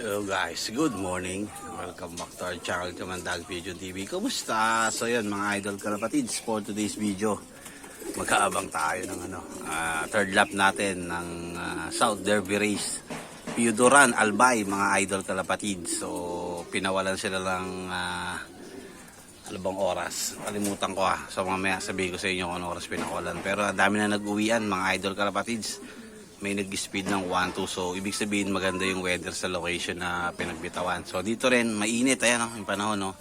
guys, good morning. Welcome back to our channel, Kamandag Video TV. Kumusta? So yan mga idol kalapatids for today's video. Magkaabang tayo ng ano, ah, third lap natin ng ah, South Derby Race. Piyudoran, Albay, mga idol kalapatids. So pinawalan sila ng ah, ano bang oras? Kalimutan ko ah. So mamaya sabihin ko sa inyo kung ano oras pinakawalan. Pero ang dami na nag-uwian mga idol kalapatids. May nag-speed ng 1-2. So ibig sabihin maganda yung weather sa location na pinagbitawan. So dito rin mainit ayan oh, yung panahon no.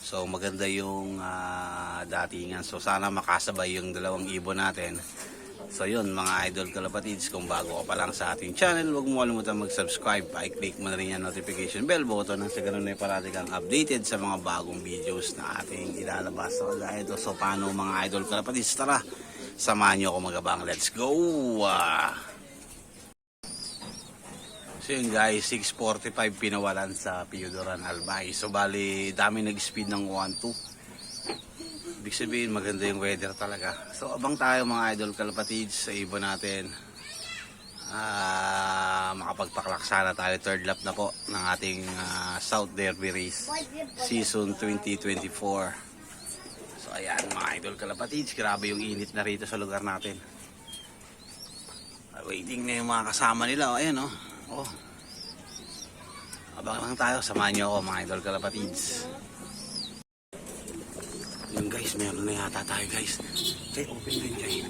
So maganda yung ah, datingan. So sana makasabay yung dalawang ibon natin. So yun mga idol kalapatids, kung bago ka pa lang sa ating channel, huwag mo kalimutan mag-subscribe, i-click mo na rin yung notification bell button nang sa ganun ay parati kang updated sa mga bagong videos na ating ilalabas. So ito, so paano mga idol kalapatids, tara, samahan nyo ako magabang. Let's go! Ah. So yun guys, 6.45 pinawalan sa Piyudoran Albay. So bali, dami nag-speed ng 1-2. Ibig sabihin maganda yung weather talaga. So abang tayo mga idol kalapatids sa ibon natin. Ah, makapagpaklak sana tayo third lap na po ng ating ah, South Derby Race season 2024. So ayan mga idol kalapatids, grabe yung init na rito sa lugar natin. Waiting na yung mga kasama nila. O, ayan oh. Oh. Abang lang tayo, samahan niyo ako mga idol kalapatids. Yun guys, meron na yata tayo guys. Jay, open mo yun.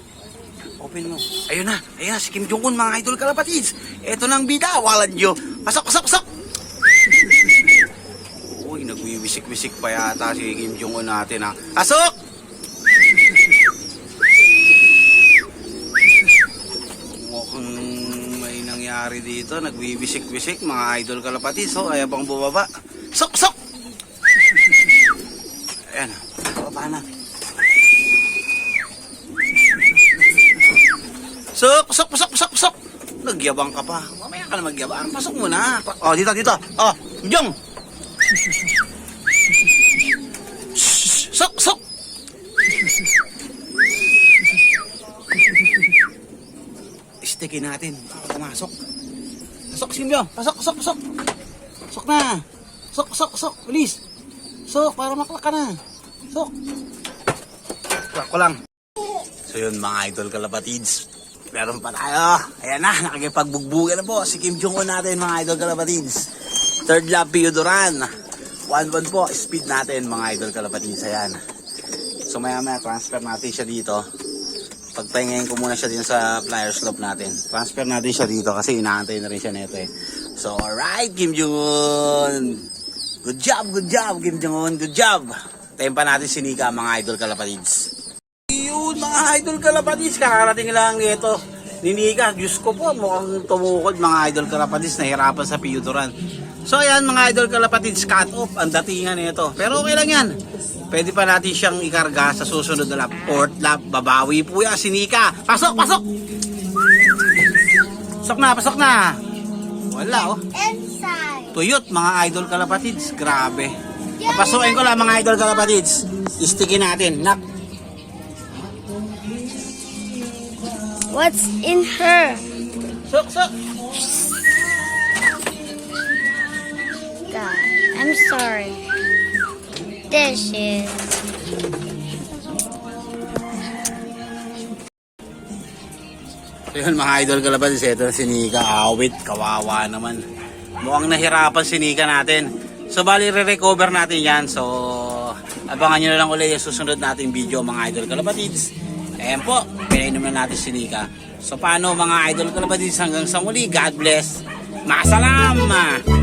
Open mo. Ayun na, ayun na, si Kim Jong-un mga idol kalapatids. Ito na ang bida, walan nyo. Pasok, pasok, pasok! Uy, nagwiwisik-wisik pa yata si Kim Jong-un natin ha. Pasok! Mukhang nangyari dito, nagwiwisik-wisik mga idol kalapatids. So, ayaw bang bumaba. Sok, sok! Ayan, baba na. Sok, sok, pasok, pasok, pasok. Nagyabang ka pa. Mamaya ka na magyabang. Pasok muna. Oh, dito, dito. Oh, Jong. Shh, Sok, sok. Sticky natin. Pumasok. Pasok, Silvio. Pasok, pasok, pasok. Pasok na. Sok, sok, sok. Bilis. Sok, para maklak ka na. Sok. Klak ko lang. So yun mga idol kalapatids. Meron pa tayo. Ayan na, nakikipagbugbugan na po si Kim Jong-un natin mga idol kalapatids. Third lap Piyudoran. 1-1 po, speed natin mga idol kalapatids. Ayan. So maya maya transfer natin siya dito. Pagpahingayin ko muna siya din sa flyer slope natin. Transfer natin siya dito kasi inaantay na rin siya nito eh. So alright Kim Jong-un. Good job, good job Kim Jong-un. Good job. Tayo pa natin si Nika mga idol kalapatids. Yun mga idol kalapatids, kakarating lang nito. Ni Nika, Diyos ko po, mukhang tumukod mga idol kalapatids, nahirapan sa piyuturan. So ayan mga idol kalapatids, cut off ang datingan nito. Pero okay lang yan. Pwede pa natin siyang ikarga sa susunod na lap. Fourth lap, babawi po yan si Nika. Pasok, pasok! Pasok na, pasok na! Wala oh. Inside. Tuyot mga idol kalapatids, grabe. Papasukin ko lang mga idol kalapatids. Istikin natin. Nak, What's in her? sok, sok. God, I'm sorry. Dishes. Yun mga idol kalapatids, ito si Nika. Awit, kawawa naman. Mukhang nahirapan si Nika natin. So bali re-recover natin yan. So abangan nyo na lang ulit yung susunod nating video mga idol kalapatids. Ayan po, pinainom na natin si Nika. So paano mga idol kalapatids hanggang sa muli. God bless. Masalam!